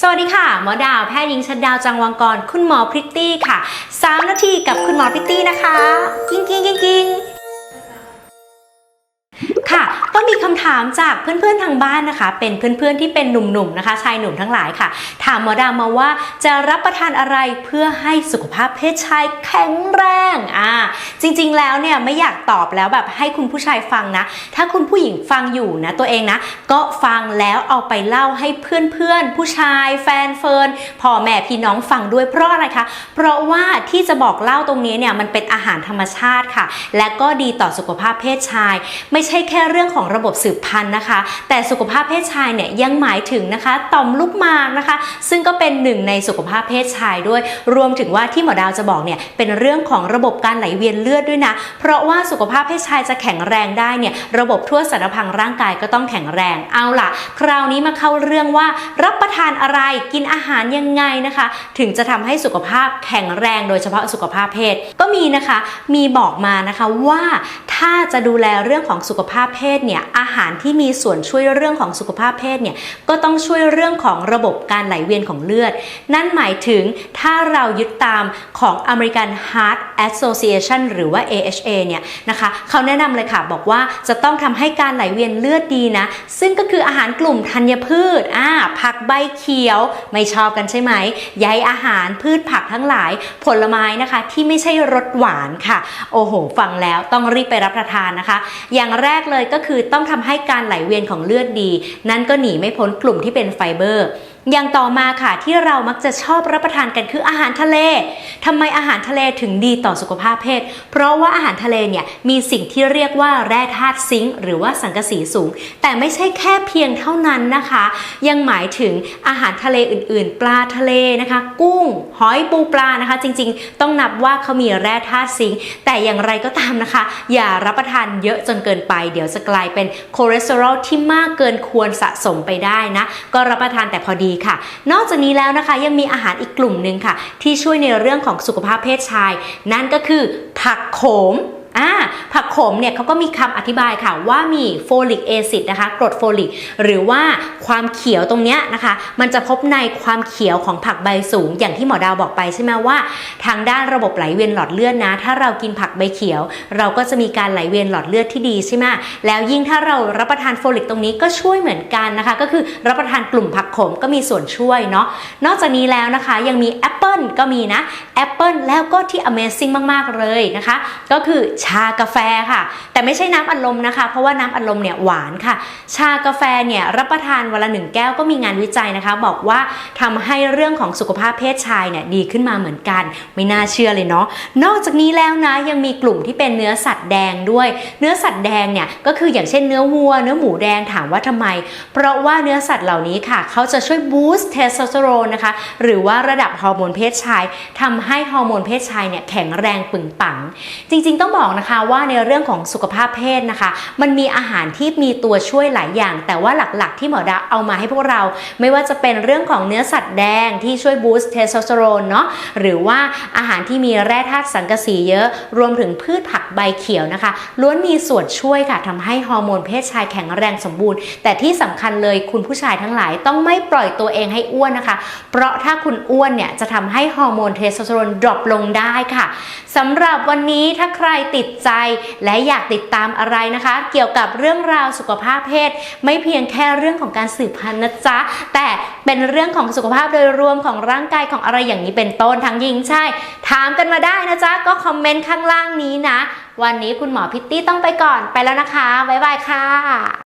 สวัสดีค่ะ หมอดาวแพทย์หญิงชัดดาวจังวังกร คุณหมอพริตตี้ค่ะ 3 นาทีกับคุณหมอพริตตี้นะคะ กิ้งกิ้งกิ้งกิ้ง ถามจากเพื่อนๆทางบ้านนะคะ เป็นเพื่อนๆที่เป็นหนุ่มๆนะคะ ชายหนุ่มทั้งหลายค่ะ ถามหมอดามาว่าจะรับประทานอะไรเพื่อให้สุขภาพเพศชายแข็งแรงอ่าจริงๆแล้วเนี่ยไม่อยากตอบแล้วแบบให้คุณผู้ชายฟังนะ ถ้าคุณผู้หญิงฟังอยู่นะตัวเองนะ ก็ฟังแล้วเอาไปเล่าให้เพื่อนๆ ผู้ชายแฟนเฟิร์นพ่อแม่พี่น้องฟังด้วยเพราะอะไรคะ เพราะว่าที่จะบอกเล่าตรงนี้เนี่ยมันเป็นอาหารธรรมชาติค่ะ และก็ดีต่อสุขภาพเพศชาย ไม่ใช่แค่เรื่องของระบบสืบพันธุ์นะคะ แต่สุขภาพเพศชายเนี่ยยังหมายถึงนะคะต่อมลูกหมากนะคะ ซึ่งก็เป็นหนึ่งในสุขภาพเพศชายด้วย รวมถึงว่าที่หมอดาวจะบอกเนี่ยเป็นเรื่องของระบบการไหลเวียนเลือดด้วยนะ เพราะว่าสุขภาพเพศชายจะแข็งแรงได้เนี่ยระบบทั่วสารพังร่างกายก็ต้องแข็งแรง เอาล่ะ คราวนี้มาเข้าเรื่องว่ารับประทานอะไรกินอาหารยังไงนะคะ ถึงจะทำให้สุขภาพแข็งแรงโดยเฉพาะสุขภาพเพศ มีนะคะมีบอกมานะคะว่าถ้าจะดูแลเรื่องของสุขภาพเพศเนี่ยอาหารที่มีส่วนช่วยเรื่องของสุขภาพเพศเนี่ยก็ต้องช่วยเรื่องของระบบการไหลเวียนของเลือด นั่นหมายถึงถ้าเรายึดตามของ American Heart Association หรือว่า AHA เนี่ยนะคะเขาแนะนำเลยค่ะบอกว่าจะต้องทำให้การไหลเวียนเลือดดีนะ ซึ่งก็คืออาหารกลุ่มธัญพืชอ่าผักใบเขียวไม่ชอบกันใช่ไหมใยอาหารพืชผักทั้งหลายผลไม้นะคะที่ไม่ใช่รสหวานค่ะ โอ้โห ฟังแล้วต้องรีบไปรับประทานนะคะ อย่างแรกเลยก็คือต้องทำให้การไหลเวียนของเลือดดี นั่นก็หนีไม่พ้นกลุ่มที่เป็นไฟเบอร์ อย่างต่อมาค่ะที่เรามักจะชอบรับประทานกันคืออาหารทะเลทำไมอาหารทะเลถึงดีต่อสุขภาพเพศ เพราะว่าอาหารทะเลเนี่ยมีสิ่งที่เรียกว่าแร่ธาตุซิงค์หรือว่าสังกะสีสูง แต่ไม่ใช่แค่เพียงเท่านั้นนะคะ ยังหมายถึงอาหารทะเลอื่น ๆ ปลาทะเลนะคะ กุ้งหอยปูปลานะคะ จริง ๆ ต้องนับว่าเขามีแร่ธาตุซิงค์แต่อย่างไรก็ตามนะคะ อย่ารับประทานเยอะจนเกินไป เดี๋ยวจะกลายเป็นคอเลสเตอรอลที่มากเกินควรสะสมไปได้นะก็รับประทานแต่พอดีค่ะ นอกจากนี้แล้วนะคะยังมีอาหารอีกกลุ่มหนึ่งค่ะ ที่ช่วยในเรื่องของสุขภาพเพศชาย นั่นก็คือผักโขม อ่าผักโขมเนี่ยเขาก็มีคำอธิบายค่ะว่ามีโฟลิกแอซิดนะคะกรดโฟลิก หรือว่าความเขียวตรงเนี้ยนะคะ มันจะพบในความเขียวของผักใบสูง อย่างที่หมอดาวบอกไปใช่ไหมว่า ทางด้านระบบไหลเวียนหลอดเลือดนะ ถ้าเรากินผักใบเขียว เราก็จะมีการไหลเวียนหลอดเลือดที่ดีใช่ไหมแล้วยิ่งถ้าเรารับประทานโฟลิกตรงนี้ก็ช่วยเหมือนกันนะคะ ก็คือรับประทานกลุ่มผักขมก็มีส่วนช่วยเนาะนอกจากนี้แล้วนะคะยังมีแอปเปิลก็มีนะแอปเปิลแล้วก็ที่ Amazing มาก ๆ เลยนะคะ ก็คือชากาแฟค่ะ แต่ไม่ใช่น้ำอัดลมนะคะ เพราะว่าน้ำอัดลมเนี่ยหวานค่ะ ชากาแฟเนี่ยรับประทานวันละหนึ่งแก้วก็มีงานวิจัยนะคะ บอกว่าทำให้เรื่องของสุขภาพเพศชายเนี่ยดีขึ้นมาเหมือนกัน ไม่น่าเชื่อเลยเนาะนอกจากนี้แล้วนะยังมีกลุ่มที่เป็นเนื้อสัตว์แดงด้วย เนื้อสัตว์แดงเนี่ยก็คืออย่างเช่นเนื้อวัว เนื้อหมูแดงถามว่าทำไม เพราะว่าเนื้อสัตว์เหล่านี้ค่ะ เขาจะช่วยบูสต์เทสโทสเตอโรนนะคะหรือว่าระดับฮอร์โมนเพศชายทำให้ฮอร์โมนเพศชายเนี่ยแข็งแรงปึงปัง จริง ๆ ต้องบอกนะคะว่าในเรื่องของสุขภาพเพศนะคะ มันมีอาหารที่มีตัวช่วยหลายอย่าง แต่ว่าหลักๆ ที่หมอดาเอามาให้พวกเรา ไม่ว่าจะเป็นเรื่องของเนื้อสัตว์แดงที่ช่วยบูสต์เทสโทสเตอโรนเนาะหรือว่าอาหารที่มีแร่ธาตุสังกะสีเยอะ รวมถึงพืชผักใบเขียวนะคะ ล้วนมีส่วนช่วยค่ะทำให้ฮอร์โมนเพศชายแข็งแรงสมบูรณ์ แต่ที่สำคัญเลยคุณผู้ชายทั้งหลายต้องไม่ปล่อยตัวเองให้อ้วนนะคะ เพราะถ้าคุณอ้วนเนี่ยจะทำให้ฮอร์โมนเทสโทสเตอโรนดรอปลงได้ค่ะสำหรับวันนี้ถ้าใครติดใจ และอยากติดตามอะไรนะคะ เกี่ยวกับเรื่องราวสุขภาพเพศ ไม่เพียงแค่เรื่องของการสืบพันธุ์นะจ๊ะ แต่เป็นเรื่องของสุขภาพโดยรวมของร่างกายของอะไรอย่างนี้เป็นต้นทั้งยิงใช่ ถามกันมาได้นะจ๊ะ ก็คอมเมนต์ข้างล่างนี้นะ วันนี้คุณหมอพิตตี้ต้องไปก่อนไปแล้วนะคะ บ๊ายบายค่ะ